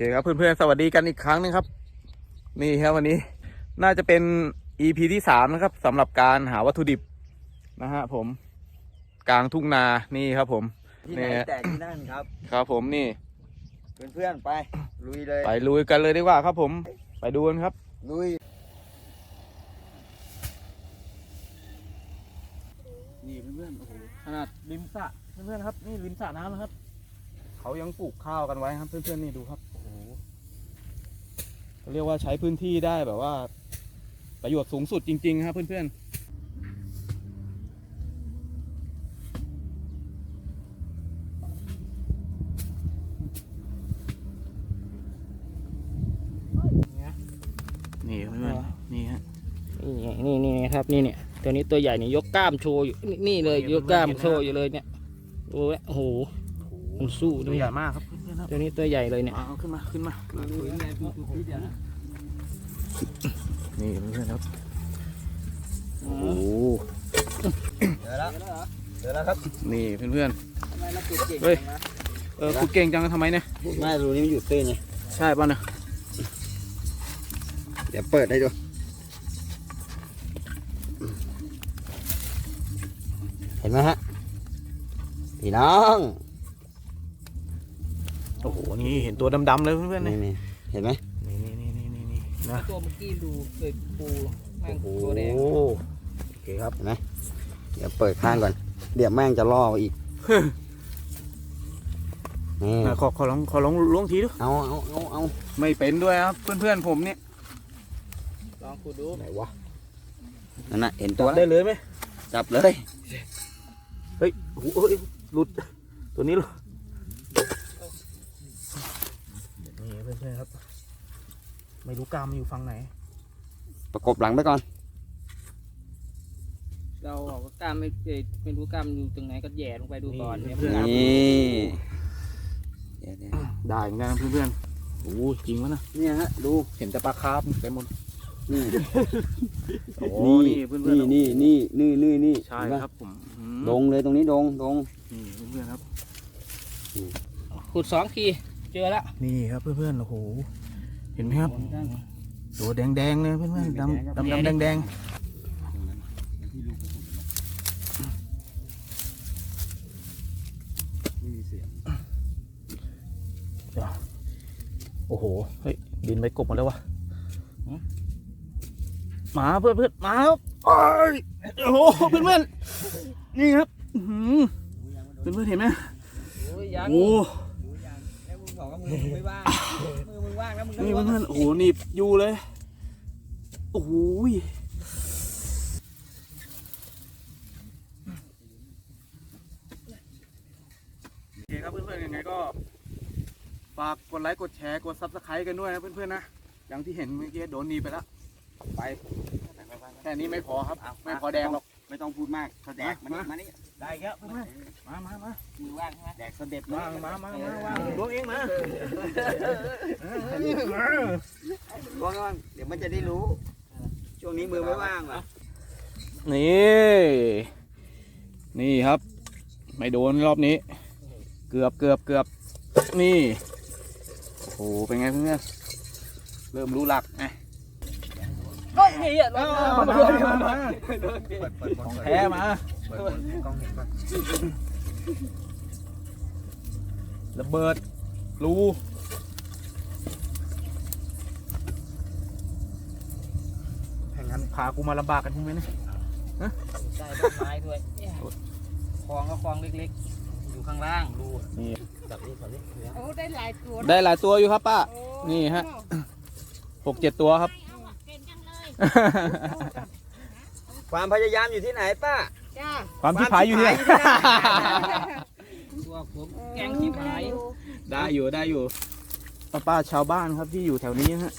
เคครับเพื่อนๆสวัสดีกันอีกครั้งหนึงครับ นี่ครับวันนี้น่าจะเป็น EP ที่สามนะครับสำหรับการหาวัตถุดิบนะฮะผม กลางทุ่งนานี่ครับผมที่ไหนเนี่ยแต่ที่นั่นครับ ครับผมนี่ เพื่อนๆไปลุยเลยไปลุยกันเลยดีกว่าครับผม ไปดูกันครับ ลุย นี่เพื่อนๆโอ้โหขนาดริมสระเพื่อนๆครับ นี่ริมสระน้ำนะครับ เขายังปลูกข้าวกันไว้ครับ เพื่อนๆนี่ดูครับโอ้โห เขาเรียกว่าใช้พื้นที่ได้แบบว่า ประโยชน์สูงสุดจริง ๆ ครับ เพื่อนๆนี่เพื่อนๆนี่ฮะนี่ไงนี่นี่ครับนี่เนี่ยตัวนี้ตัวใหญ่นี่ยกกล้ามโชว์อยู่นี่นี่เลยนี่ยกกล้ามเห็นไหมโชว์อยู่เลยเนี่ยโอ้ยโอ้โหมันสู้ตัด้ววยใหญ่มากครับเพื่อนๆครับ ตัวนี้ตัวใหญ่เลยเนี่ยเอาขึ้นมาขึ้นมานี่เพื่อนๆครับโอ้โหเดี๋ยวแล้วเดี๋ยวแล้วครับนี่เพื่อนทำไมเราขุดเก่งเฮ้ยจังวะๆเออคุณเก่งจังทำไมเนี่ยไม่รูนี้มันอยู่ตื้นไงใช่ป่ะเนี่ยเดี๋ยวเปิดให้ดูเห็นไหมฮะพี่น้อง โอ้โห นี่เห็นตัวดำๆเลยเพื่อนๆนี่เนี่ยนี่เห็นไหมนี่นี่นี่นี่นี่นี่นะตัวเมื่อกี้ดูเลยปูแม่งโอ้ตัวแดงโหโอเคครับ เห็นไหมเดี๋ยวเปิดข้างก่อน เดี๋ยวแม่งจะล่ออีกนี่อะขอขอลองขอลองล้วงทีดูเอาเอาเอาเอาไม่เป็นด้วยครับเพื่อนๆผมเนี่ยลองขุดดูไหนวะนั่นน่ะเห็นจัตัวบได้เลยไหมจับเลย เฮ้ยโอ้โหเอ้ยหลุด ตัวนี้หลุดนี่ เพื่อนๆครับ ไม่รู้กล้ามมันอยู่ฝั่งไหน ประกบหลังไปก่อน เราบอกว่ากล้ามไม่เอ่ยไม่รู้กล้ามอยู่ตรงไหนก็แหย่ลงไปดูก่อนนี่ เนี่ยเพื่อนนี่เดี๋ยวเดี๋ยวได้เหมือนกันนะเพื่อนๆโอ้โหจริงวะนะเนี่ยฮะดูเห็นแต่ปลาคาร์ฟเต็มหมด นี่โอ้โหนี่นี่เพื่อนๆนี่นี่นี่นี่นี่นี่ใช่เห็นปะครับผมอืมดงเลยตรงนี้ดงดงนี่เพื่อนๆครับขุดสองที เจอแล้วนี่ครับเพื่อนๆโอ้โหเห็นไหมครับ ตัวแดงๆเลยเพื่อนๆดำดำดำแดงๆโอ้โหเฮ้ยดินไปกบหมดแล้ววะหมาเพื่อนเพื่อนๆหมาครับโอ้ยโอ้โหเพื่อนเพื่อนๆนี่ครับอื้อหือเพื่อนเพื่อนๆเห็นไหมโอ้ ยยังโอ้แล้วมึงบอกว่ามือมึงไม่ว่างมือมึงว่างแล้วมึงก็นี่ล้วงเพื่อนๆโอ้โหหนีบอยู่เลย โอ้โหยโอเคครับเพื่อนๆยังไงก็ ฝากกดไลค์กดแชร์กดซับสไครต์กันด้วยนะเพื่อนๆนะ อย่างที่เห็นเมื่อกี้โดนหนีบไปแล้ว ไป แค่นี้ไม่พอครับ ไม่พอแดงหรอกไม่ ต้องพูดมากเขาแดกมามานี่มานี่ได้ครับเพื่อนๆมามามามือว่างใช่ไหมแดกสเด็บมามามามามาล้วงเองมาล้วงกันเดี๋ยวมันจะได้รู้ ช่วงนี้มือไม่ว่างว่ะนี่ นี่ครับ ไม่โดนรอบนี้ เกือบเกือบเกือบนี่ โอ้โห เป็นไงเพื่อนๆเริ่มรู้หลักไง เฮ้ยเฮียลงมามามามาของแท้มาระเบิดรูแข่งกันพากูมาลำบากกันใช่ไหมเนี่ยใต้ต้นไม้ด้วยเนี่ยคลองก็คลองเล็กๆ อยู่ข้างล่างดูนี่จับนี่จับนี่โอ้ได้หลายตัว ได้หลายตัวอยู่ครับป้าโอ้นี่ฮะหกเจ็ดตัวครับเก่งจังเลย ความพยายามอยู่ที่ไหนป้าจ้าความที่ผายอยู่ที่ไหนตัวผมแกงขี้หายได้อยู่ได้อยู่ป้าป้าชาวบ้านครับที่อยู่แถวนี้ฮะ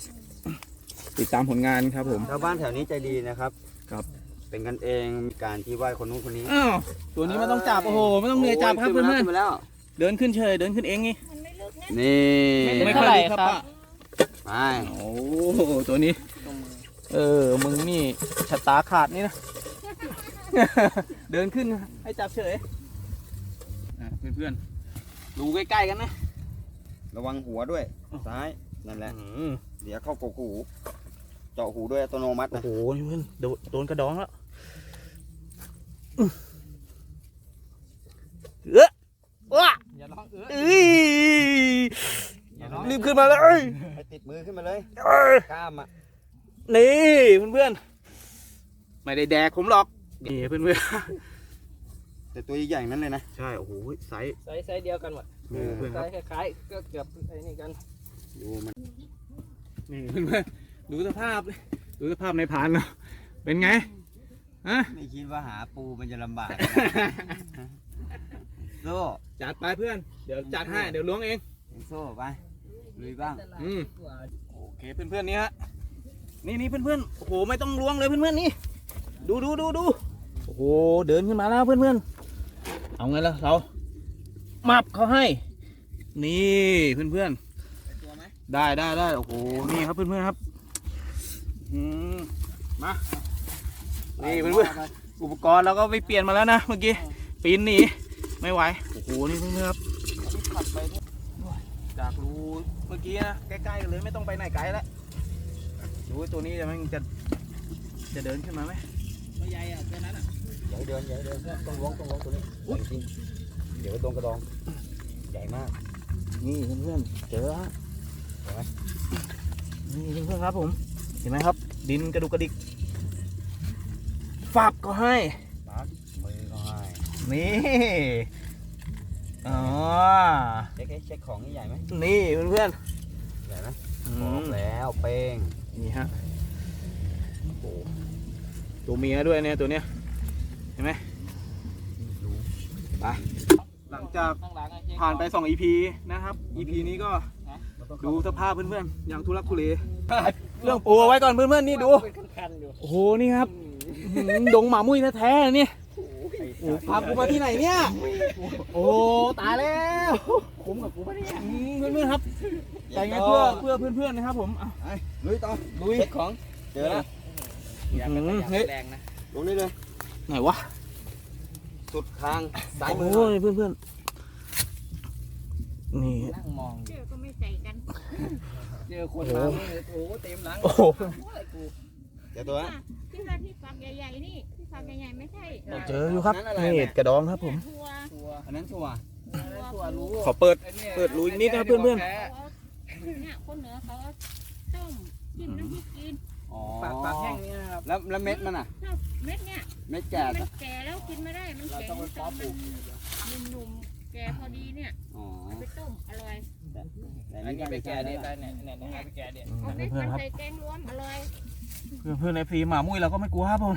ติดตามผลงานครับผมชาวบ้านแถวนี้ใจดีนะครับครับเป็นกันเองมีการที่ไหว้คนนู้นคนนี้อ้าวตัวนี้ไม่ต้องจับโอ้โหไม่ต้องเหนื่อยจับครับโยเพื่อนขึ้มาแล้วๆเดินขึ้นเฉยเดินขึ้นเองไงมันไม่ลึกนะนี่ไม่ค่อยลึกครับป้าไปโอ้โหตัวนี้ เออ มึงนี่ชะตาขาดนี่นะ เดินขึ้นให้จับเฉยอะเพื่อนๆดูใกล้ๆกันนะระวังหัวด้วย ซ้ายนั่นแหละ อืมเดี๋ยวเข้ากกหู เจาะหูด้วยอัตโนมัติโอ้นะโหนี่เพื่อนโดนโดนกระดองแล้วเอ๊ะว้าอย่าร้องเออเอ้ยอย่าร้องรีบขึ้นมาเลย ให้ติดมือขึ้นมาเลย เอ้ย กล้ามอะ นี่เพื่อนๆไม่ได้แดกผมหรอกนี่เพื่อนแต่ตัวใหญ่ๆนั้นเลยนะๆใช่โอ้โหไซส์ไซส์ไซส์เดียวกันหมดเออเพื่อนไซครับส์คล้ายๆก็เกือบไอ้นี่กันดูมันนี่เพื่อนๆดูสภาพดิดูสภาพในพานเนาะเป็นไงฮะ ไม่คิดว่าหาปูมันจะลำบาก โซ่จัดไปเพื่อน เดี๋ยวจัดให้ เดี๋ยวล้วงเอง โซ่ไปลุยบ้าง อืม โอเคเพื่อนๆนี่ฮะ นี่นี่เพื่อนๆโอ้โหไม่ต้องล้วงเลยเพื่อนๆนี่ดูดูดูดูโอ้โหเดินขึ้นมาแล้วเพื่อนๆเอาไงล่ะเรามับเขาให้ นี่เพื่อนตัวไหมๆได้ได้ได้โอ้โหนี่ครับเพื่อนๆครับอืมมานี่เพื่อนๆอุปกรณ์เราก็ไปเปลี่ยนมาแล้วนะเมื่อกี้ปีนหนีไม่ไหวโอ้โหนี่เพื่อนๆครับอันนี้ผัดไปด้วยจากรูเมื่อกี้นะใกล้ๆกันเลยไม่ต้องไปไหนไกลแล้ว ดูว่าตัวนี้จะมันจะจะเดินขึ้นมาไหมตัวใหญ่อะตัวนั้นอะใหญ่เดินใหญ่เดินต้องล้วงต้องล้วงตัวนี้ใหญ่จริงเดี๋ยวโดนกระดองใหญ่มาก นี่เพื่อนๆเจอแล้วเห็นไหมนี่เพื่อนๆครับผม เห็นไหมครับ ดินกระดุกกระดิกฟับก็ให้ปักมือก็ให้นี่อ๋อเช็คเช็คของนี่ใหญ่ไหมนี่เพื่อนใหญ่ไหมๆอืบอกมแล้วเป้ง นี่ฮะโอ้ตัวเมียด้วยเนี่ยตัวเนี้ยเห็นไหมไปหลังจากข้างหลังอะเจ๊ผ่านไป 2 EP นะครับ EP นี้ก็ดูสภาพเพื่อนๆ อย่างทุลักทุเลเรื่องปูเอาไว้ก่อนเพื่อนๆ นี่ดูเป็นคันๆอยู่โอ้โห นี่ครับอื้อหือดงหมามุ้ยแท้ๆนี่โอ้โหพากูมาที่ไหนเนี่ย โอ้โหตายแล้ว คุ้มกับกูปะเนี่ยอืมเพื่อนๆ ครับ แต่ไงเพื่อเพื่อเพื่อนๆนะครับผมอะไปลุยต่อลุยเช็คของเจอแล้วอย่าไปอืมอย่าเฮ้ไปยแรงนะลงนี่เลยไหนวะสุดคางซ้ายมือโอ้ยเพื่อนๆนี่นั่งมองอเจยู่อก็ไม่ใส่กันเจอคนมาไม่เลยโอ้โหเต็มหลังโอ้โหโอ้ยกูเจอตัวนะที่ว่าที่ฝักใหญ่ๆนี่ที่ฝักใหญ่ๆไม่ใช่เจออยู่ครับนี่กระดองครับผมทัวตัวอันนั้นชัวร์ตัวรู้ขอเปิดไอ้นี่ยเปิดรูอีกนิดนะครับเพื่อนๆแพ้ เขาเอาเนี่ยคนเหนือเขาเอาต้มจิ้มน้ำพริกกินอ๋อปากปากแห้งนี่นะครับแล้วแล้วเม็ดมันอะถ้าเม็ดเนี่ยเม็ดแก่มันแก่แล้วกินไม่ได้มันเราแข็งต้องไปตเพาะอนปลูมันกหนุ่มๆแก่พอดีเนี่ยอ๋อเอาไปต้มอร่อยแต่อันนี้ไปแก่เด็ดได้ได้เนี่ยเนี่ยเนี่ยไปแก่เด็ดเอาเม็ดเพื่อนมันๆครับใส่แกงรวมอร่อยเพื่อนเพื่อนในฟรีหมามุ้ยเราก็ไม่กลัวครับผม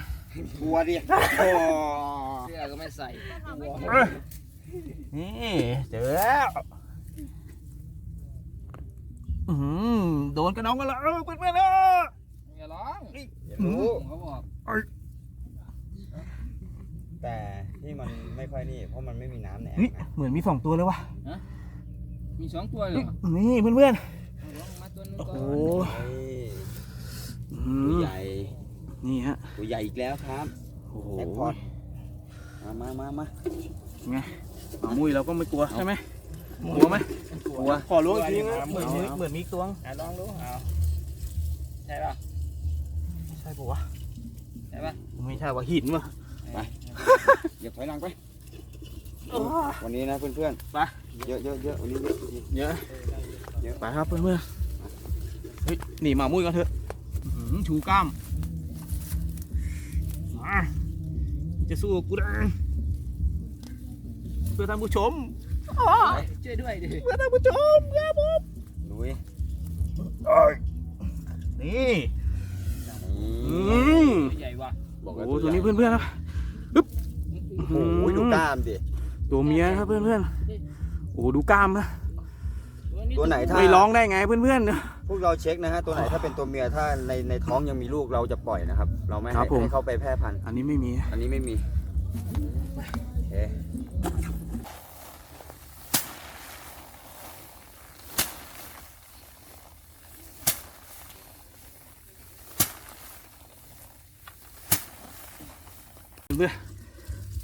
กลัวดิโอ้เสื้อก็ไม่ใส่ ก็เอาไปเอ้ยนี่เจอแล้ว อื้อหือโดนกระน้องกันแล้วเออเพื่อนเพื่อนๆเอออย่าร้องอย่ารู้เขาบอกแต่ที่มันไม่ค่อยนี่ เพราะมันไม่มีน้ำในแอ่เฮ้ยงนะเหมือนมีสองตัวเลยว่ะมีสองตัวเลยเหรอนี่เพื่อนเพื่อนเอาลงมาตัวหนึงๆโอ้ก่โหอนเฮ้ยอื้อตัวหือใหญ่นี่ฮะตัวใหญ่อีกแล้วครับโอ้โหแจ็คพอตมามามามาไงหมามุ้ยเราก็ไม่กลัวใช่ไหม กลัวไหมกลัวขอล้วงอีกทีนะเหมือนมีเอาเหมือนมีอีกตัวอะลองดูเอาใช่ป่ะใช่ปะวะใช่ป่ะไม่ใช่ว่าหินวะเดี๋ยวถอยหลังไป วันนี้นะเพื่อนๆไปเยอะเยอะเยอะวันนี้เยอะจริงเยอะเยอะไปครับเพื่อนเพื่อนๆเฮ้ยหนีหมามุ้ยกันเถอะอื้อหือชูกล้ามมาจะสู้กับกูได้เพื่อท่านผู้ชมอ๋อ ช่วยด้วยดิเพื่อท่านผู้ชมครับผมลุยนี่อืมตัวใหญ่ว่ะบอกโอ้แล้วโหตัวนี้เพื่อนเพื่อนๆครับโอ้โหดูกล้ามดิตัวเมียครับเพื่อนเพื่อนๆโอ้โหดูกล้ามนะตัวไหนถ้าไม่ร้องได้ไงเพื่อนเพื่อนๆพวกเราเช็คนะฮะตัวไหนถ้าเป็นตัวเมียถ้าในในท้องยังมีลูกเราจะปล่อยนะครับ เราไม่ครัให้บผมให้เขาไปแพร่พันธุ์อันนี้ไม่มี อันนี้ไม่มีโอเค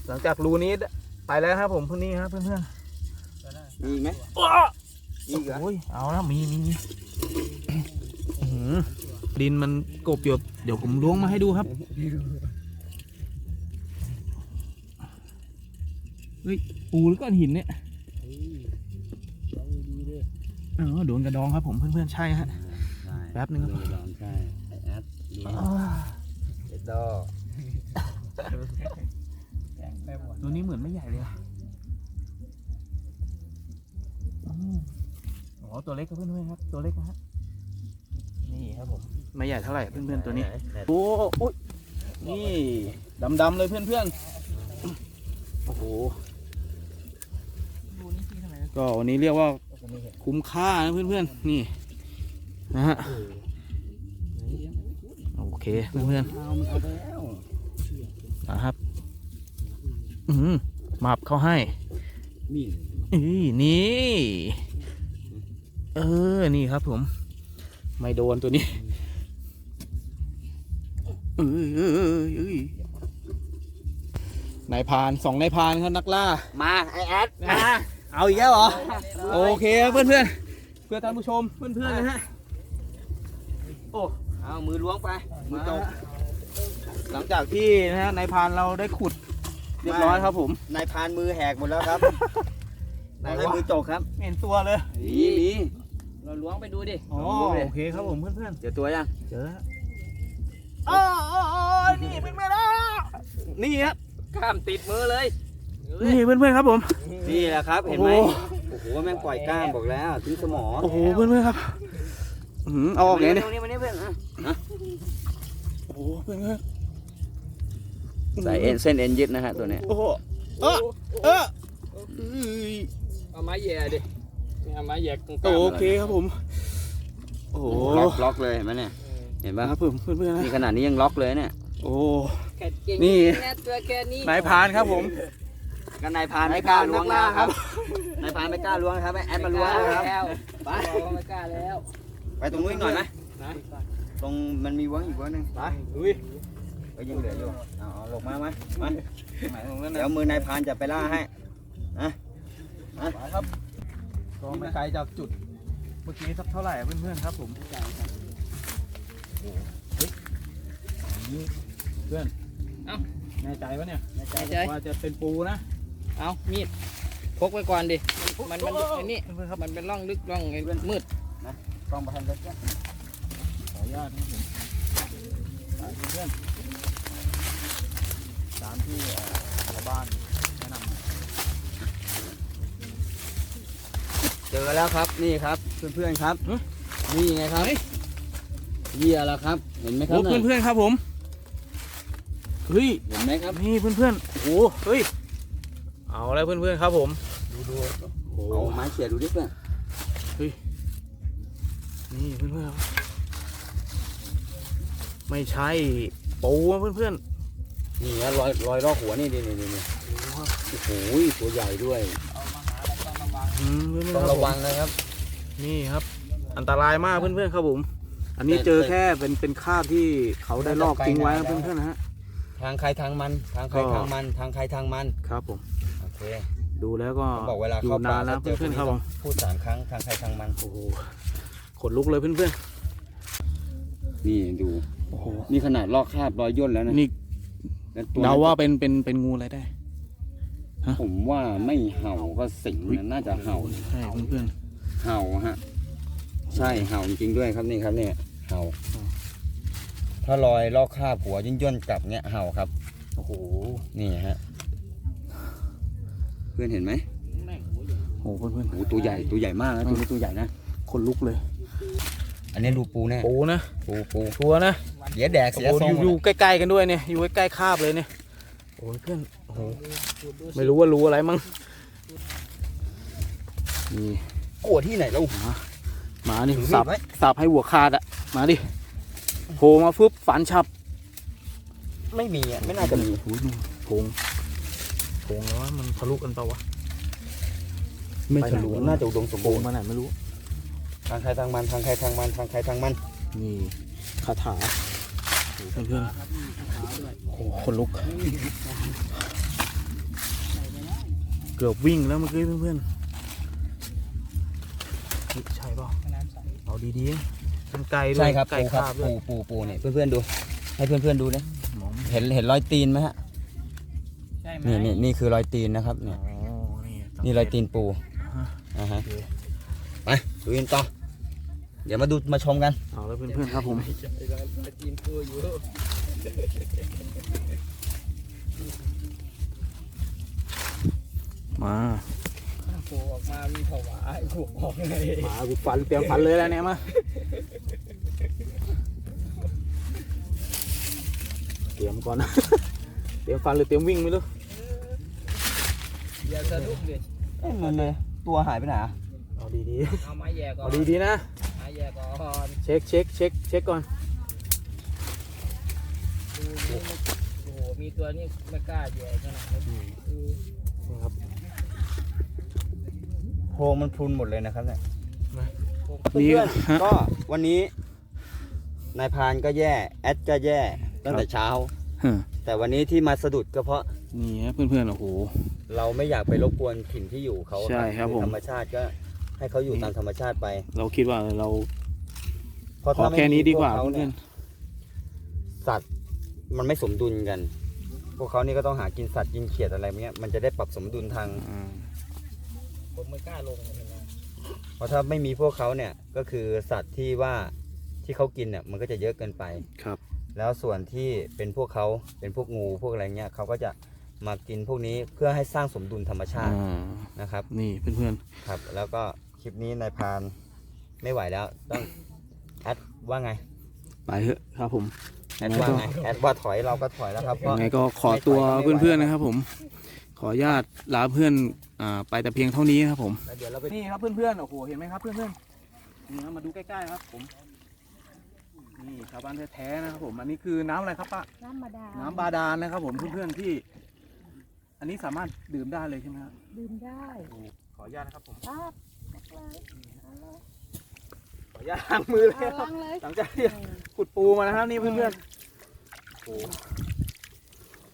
หลังจากรูนี้ไปแล้วครับผมพวกนี้ครับเพื่อนมีอีกไหมๆอ้อมอีกเหรอโอ้ยเอาแล้วมีมีมีอื้อหือดินมันกบอยู่เดี๋ยวผมล้วงมาให้ดูครับเฮ้ยปูหรือก้อนหินเนี่ยอ๋อโดนกระดองครับผมเพื่อนๆใช่ฮะใช่แป๊บนึงครับโดลองใช่ไอแอดดีอ่าเอ็ดดอตัวนี้เหมือนไม่ใหญ่เลยอะอืมอ๋อตัวเล็กครับเพื่อนๆครับ ตัวเล็กนะฮะนี่ครับผมไม่ใหญ่เท่าไหร่เพื่อนๆตัวนี้ โอ้โอ้ยนี่ดำๆเลยเพื่อนๆ โอ้โห ก็วันนี้เรียกว่าคุ้มค่านะเพื่อนๆ นี่นะฮะ โอเคเพื่อนเอามันเอาไปแล้วๆ นะครับ อืมมับเขาให้มีดอีนี่ เออ นี่ครับผม ไม่โดนตัวนี้เอ้ยเอ้ยเอ้ยเอ้ยนายพรานสองนายพรานครับนักล่า มาไอแอดมาเอาอีกแล้วเหรอ โอเคครับเพื่อนเพื่อนๆเพื่อท่านผู้ชมเพื่อนเพื่อนๆนะฮะ โอ้ เอามือล้วงไป มือตก หลังจากที่นะฮะนายพรานเราได้ขุดเรียบร้อยครับผม นายพานมือแหกหมดแล้วครับไหนนายวะมือตกครับไม่เห็นตัวเลยมีมีเราล้วงไปดูดิอ๋อโอเคครับผมเพื่อนเพื่อนเจอตัวยังๆเจอแล้วอ๋ออ๋ออ๋อนี่เป็นไงล่ะนี่ครับข้ามติดมือเลยนี่เพื่อนเพื่อนๆครับผม นี่แหละครับเห็นไหมโอ้โห โอ้โหแม่งปล่อยกล้ามบอกแล้วทิ้งสมอโอ้โหเพื่อนเพื่อนๆครับอื้อหือเอาออกไงเนี่ยมานี่มานี่เพื่อนอะโอ้โหเพื่อนเพื่อนใส่เอ็นเส้นเอ็นยึดนะฮะตัวเนี้ย โอ้โหเออเออเอ้ยเอาไม้แย่ดิเอาไม้แย่ตรงกลางโอเคครับผม โอ้โหล็อกล็อกเลยเห็นไหมเนี่ย เห็นป่ะครับผมเพื่อนเพื่อนๆนะนี่ขนาดนี้ยังล็อกเลยเนี่ย โอ้แค่เก่งนี่แค่ตัวแค่นี้นายพรานครับผมก็นายพานไม่กล้าล้วงนะครับ นายพานไม่กล้าล้วงนะครับให้แอดมาล้วงนะครับแล้วไปเราไม่กล้าแล้ว ไปตรงนู้นอีกหน่อยไหมนะตรงมันมีเวิ้งอีกเวิ้งหนึงไปลุย ก็ยังเหลืออยู่เอาเอาลงมาไหมมาไหนตรงนั้นเดี๋ยนะวมือนายพานจะไปล่าให้ไปครับก็ไม่ไกลจากจุด เมื่อกี้สักเท่าไหร่อะเพื่อนๆครับ ผมโอ้โหเฮ้ยนี่เพื่อนเอ้าแน่ใจปะเนี่ยแน่ใจว่าจะเป็นปูนะเอามีดพกไว้ก่อนดิ มันมันไอ้นี่เพื่อนๆครับมันเป็นร่องลึกร่องไอ้มืดกล้องประทันรถจ้ะขออนุญาตนะครับผมไปเพื่อนๆตามที่เอ่อชาวบ้านแนะนำเจอแล้วครับนี่ครับเพื่อนๆครับนี่ไงครับเหยี่ยแล้วครับ เห็นไหมครับโอ้น่ะเพื่อนๆครับผมเฮ้ยเห็นไหมครับนี่เพื่อนๆโอ้โหเฮ้ยเอาแล้วเพื่อนๆครับผมดูดูโอ้เอาไม้เขี่ยดูดิเพื่อนนี่เพื่อนๆครับไม่ใช่ปูนะเพื่อน นี่ฮะรอยรอยรอกหัวนี่นี่นี่นี่นี่โอ้โหตัวใหญ่ด้วยๆอืมเพื่อนๆต้องคบระผมวังนะครับ นี่ครับ อันตรายมากเพื่อนๆครับผม อันนี้เจอแค่เป็นเป็นคราบที่เขาได้ลอกทิ้งไว้นะเพื่อนๆนะฮะ ทางใครทางมัน ทางใครก็ ทางมัน ทางใครทางมัน ครับผม โอเคดูแล้วก็ต้องบอกเวลาอยู่เข้าป่านานแล้วถ้าเจอพวเพื่กอนนี้ๆครับต้ผองมพูดสามครั้ง ทางใครทางมัน โอ้โห ขนลุกเลยเพื่อนนี่ดู ๆ โอ้โห นี่ขนาดลอกคราบรอยย่นแล้วนะ นี่ แล้วตัวเดาว่าเป็นเป็นเป็นงูอะไรได้ ผมว่าไม่เห่าก็สิงนะน่าจะเห่า ใช่เพื่อนเห่าฮะ ใช่เห่าจริงๆด้วยครับนี่ครับเนี่ยเห่า ถ้ารอยลอกคราบหัวย่นย่นๆกลับเนี่ยเห่าครับๆโอ้โห นี่ฮะ เพื่อนเห็นไหมโอ้โหเพื่อนโอ้โหตัวใหญ่ตัวใหญ่มากนะตัวนี้ตัวใหญ่นะๆคนลุกเลย อันนี้รูปูแน่ปูนะปูปูตัวนะเดี๋ยวแดกโอ้เสียโหทรองยู่อยู่ใกล้ๆกันด้วยเนี่ยอยู่ใกล้ๆคาบเลยเนี่ยโอ้ยเพื่อนโอ้โหไม่รู้ว่ารู้อะไรมั้งนี่กลัวที่ไหนแล้วหมานี่ถือมีสัดบไว้สับให้หัวขาดอะมาดิโผล่มาฟึบฝันฉับ ไม่มีอะไม่น่าจะมีโอ้ยนู่นโพงโพงแล้วว่ามันทะลุกันเปล่าวะไม่ทะลุน่าจะอุดมสมโพบูงรณ์มาไหนไม่รู้ ทางใครทางมันทางใครทางมันทางใครทางมันนี่คาถาโอ้โหเพื่อนๆโอ้โหคนลุก เกือบวิ่งแล้วเมื่อกี้เพื่อนๆเฮ้ยใช่ป่ะแม่น้ำใสเอาดีๆมันไกลด้วยใช่ครับไก่ปูครับคาบด้วยปูปูปูเนี่ยเพื่อนๆดู ให้เพื่อนๆดูนะมองไม่เห็นเห็นรอยตีนไหมฮะใช่ไหมนี่นี่นี่คือรอยตีนนะครับอ๋เนี่ยอนี่นี่รอยตีนปูฮะอ่าฮะโอเคไปดูอินต่อเดี๋ยวมาดูมาชมกันเอาแล้วเพื่อนๆครับผมจีนปูอยู่มาปูออกมามีผวาไอ้ปูออกเลยมากูฟันเตรียมฟันเลยแล้วเนี่ยมาเตรียมก่อนนะเตรียมฟันหรือเตรียมวิ่งไม่รู้อย่าสะดุ้งดิเอ้ยมันเลยตัวหายไปไหนอะเอาดีเอาไม้แย่ๆก่อเอานดีๆนะไม้ แย่ก่อนเช็คเช็คเช็คเช็คก่อน ดูนี่ไม่โอ้โหมีตัวนี้ไม่กล้าแย่ขนาดนี้คือนี่ครับโพรงมันพรุนหมดเลยนะครับเนี่ยผมนี่เพื่อนฮะๆก็วันนี้นายพรานก็แย่แอดก็แย่ตั้งแต่เช้า ฮะแต่วันนี้ที่มาสะดุดก็เพราะนี่ฮะเพื่อนๆโอ้โห เราไม่อยากไปรบกวนถิ่นที่อยู่เขาใช่ครับผมธรรมชาติก็ ให้เขาอยู่ตามธรรมชาติไป เราคิดว่าเราเพราะขอถ้าไม่แค่นี้มีดีกว่าพเขาเพื่เนี่อยนสัตว์มันไม่สมดุลกัน พวกเขานี่ก็ต้องหากินสัตว์กินเขียดอะไรเงี้ยมันจะได้ปรับสมดุลทาง ๆอ่าผมไม่กล้าลงเลยนะเพราะถ้าไม่มีพวกเขาเนี่ยก็คือสัตว์ที่ว่าที่เขากินเนี่ยมันก็จะเยอะเกินไป ครับ แล้วส่วนที่เป็นพวกเขาเป็นพวกงูพวกอะไรเงี้ยเขาก็จะมากินพวกนี้เพื่อให้สร้างสมดุลธรรมชาติอ่านะครับ นี่เพื่อนครับ แล้วก็ คลิปนี้นายพรานไม่ไหวแล้ว ต้องแอดว่าไงๆไปเถอะครับผมแอดว่าไงแอดว่าถอยเราก็ถอยแล้วครับเพยัราะงไงก็ขอตัวเพื่อนๆนะครับ ผม ขออนุญาตลาเพื่อนอ่าไปแต่เพียงเท่านี้ครับผม แล้วเดี๋ยวเราไปนี่ครับเพื่อนๆ โอ้โห เห็นไหมครับเพื่อนๆ นี่ครับมาดูใกล้ๆครับผม นี่ชาวบ้านแท้ๆนะครับผม อันนี้คือน้ำอะไรครับป้า น้ำมาดาน้ำบาดาลนะครับผมเพื่อนๆที่ อันนี้สามารถดื่มได้เลยใช่ไหมครับดื่มได้โอ้โหขออนุญาตนะครับผมปั๊บ เลยเอาเลยขออนุญาตล้างมือเลยเอาครัล้าบงเลยหลังจากที่ขุดปูมานะครับนี่เพื่อนๆโอ้โห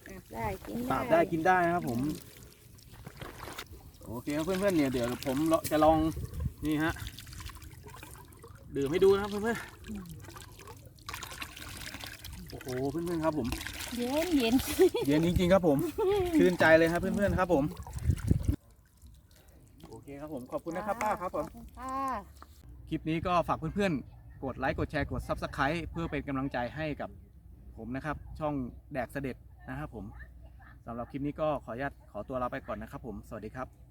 อาบได้กินปราบได้กินได้นะครับ ผม โอเคครับเพื่อนๆเนี่ยเดี๋ยวผมจะลองนี่ฮะดื่มให้ดูนะครับเพื่อนๆโอ้โหเพื่อนๆครับผม เย็นเย็น เย็นจริงๆครับผม ชื่นใจเลยครับเพื่อนๆครับผมโอเคครับผมขอบคุณนะครับป้าครับผมป้าคลิปนี้ก็ฝากเพื่อนๆ กดไลค์กดแชร์กด Subscribe เพื่อเป็นกำลังใจให้กับผมนะครับ ช่องแดกเสด็จนะครับผมสำหรับคลิปนี้ก็ขออนุญาตขอตัวลาไปก่อนนะครับผมสวัสดีครับ